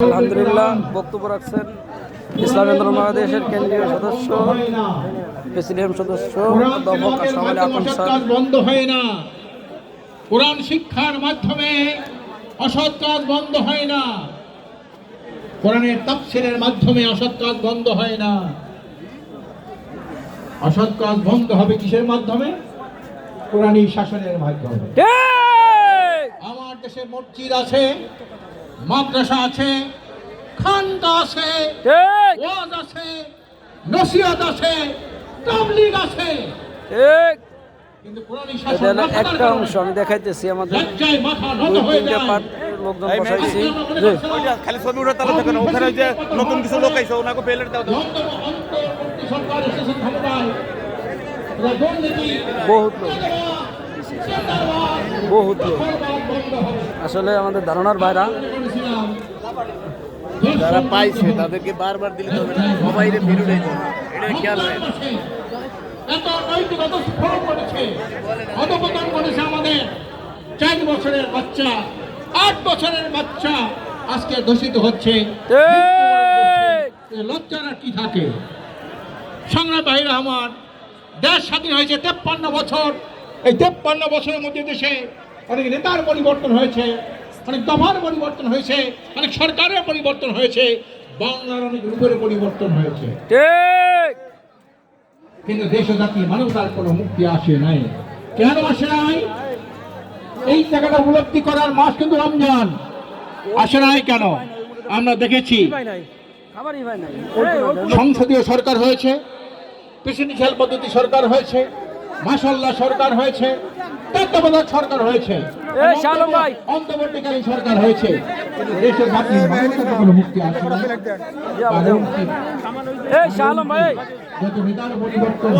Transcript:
আলহামদুলিল্লাহ বক্তব্য রাখছেন ইসলামী আন্দোলন বাংলাদেশের কেন্দ্রীয় সদস্য প্রেসিডেন্ট সদস্য বন্ধ হয় না। কোরআন শিক্ষার মাধ্যমে অসৎ কাজ বন্ধ হয় না। কোরআনের তাফসিরের মাধ্যমে অসৎ কাজ বন্ধ হয় না। অসৎ কাজ বন্ধ হবে কিসের মাধ্যমে? কোরআনী শাসনের মাধ্যমে। আমার দেশে মসজিদ আছে। মাদ্রাসা আছে খানকা আছে ঠিক। ওয়াজ আছে নসিহত আছে তাবলিগ আছে। ঠিক। কিন্তু কোরআনী শাসন হলো না থাকার একটা অংশ আমি দেখাইতেছি আমাদের লজ্জায় মাথা নত হয়ে তিনটা যায়। পার্ট লোকজন বসাইছি খালি ছবি উঠে তাহলে থাকে না ওখানে যে নতুন কিছু লোক আইছে ওনাকে দাও। বহুত লোক। বহুত লোক। আসলে আমাদের ধারণার বাইরা যারা পাইছে তাদেরকে বারবার দিলে হবে না। সবাই যাবে। এটা খেয়াল হয় এত নৈতিকতা স্ফোরণ করেছে অধপতন করেছে আমাদের চার বছরের বাচ্চা আট বছরের বাচ্চা আজকে দূষিত হচ্ছে। লজ্জার কি থাকে? সংগ্রাম বাহিনী আমার দেশ স্বাধীন হয়েছে তেপ্পান্ন বছর। এই তেপ্পান্ন বছরের মধ্যে দেশে অনেক নেতার পরিবর্তন হয়েছে। অনেক দফার পরিবর্তন হয়েছে অনেক সরকারের পরিবর্তন হয়েছে বাংলার অনেক রূপের পরিবর্তন হয়েছে। কিন্তু দেশ জাতি মানবতার কোনো মুক্তি আসে নাই। কেন আসে নাই? এই জায়গাটা উপলব্ধি করার মাস কিন্তু রমজান। আসে নাই কেন? আমরা দেখেছি। ভাই নাই? খাবারই ভাই নাই। সংসদীয় সরকার হয়েছে প্রেসিডেন্সিয়াল পদ্ধতি সরকার হয়েছে মাসাল্লাহ সরকার হয়েছে। তত্ত্বাবধায়ক সরকার হয়েছে। এই শালম ভাই। অন্তর্বর্তীকালীন সরকার হয়েছে। দেশের জাতি মানবতার মুক্তি আসে না। কারণ কি? যত বিধান পরিবর্তন